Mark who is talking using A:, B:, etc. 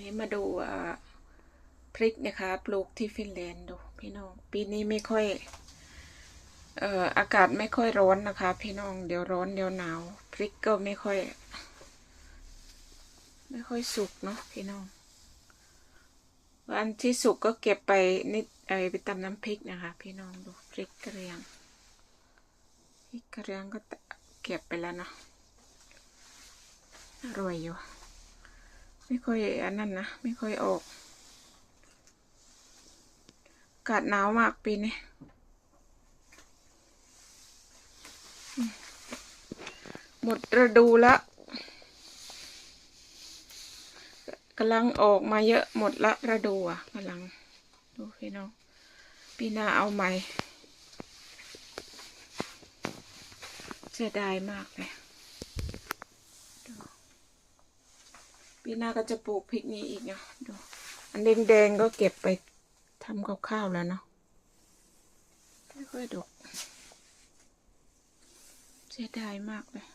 A: นี้มาดูพริกนะคะปลูกที่ฟินแลนด์ดูพี่น้อง ปีนี้ไม่ค่อยเอ่ออากาศไม่ค่อยร้อนนะคะ พี่น้องเดี๋ยวร้อนเดี๋ยวหนาว พริกก็ไม่ค่อย ไม่ค่อยสุกเนาะพี่น้องวันที่สุกก็เก็บไปนิดไอไปตำน้ำพริกนะคะ พี่น้องดูพริกกระเรียงพริกกระเรียงก็เก็บไปแล้วเนาะอร่อยอยู่ ไม่ค่อยอันนั้นนะ ไม่ค่อยออกอากาศหนาวมากปีนี้หมดฤดูละกำลังออกมาเยอะหมดละฤดูอะกำลัง ดูพี่น้อง ปีหน้าเอาใหม่เสียดายมากเลย ปีหน้าก็จะปลูกพริกนี้อีกเนาะดูอันแดงๆก็เก็บไปทำกับข้าวแล้วเนาะไม่ค่อยดกเสียดายมากเลย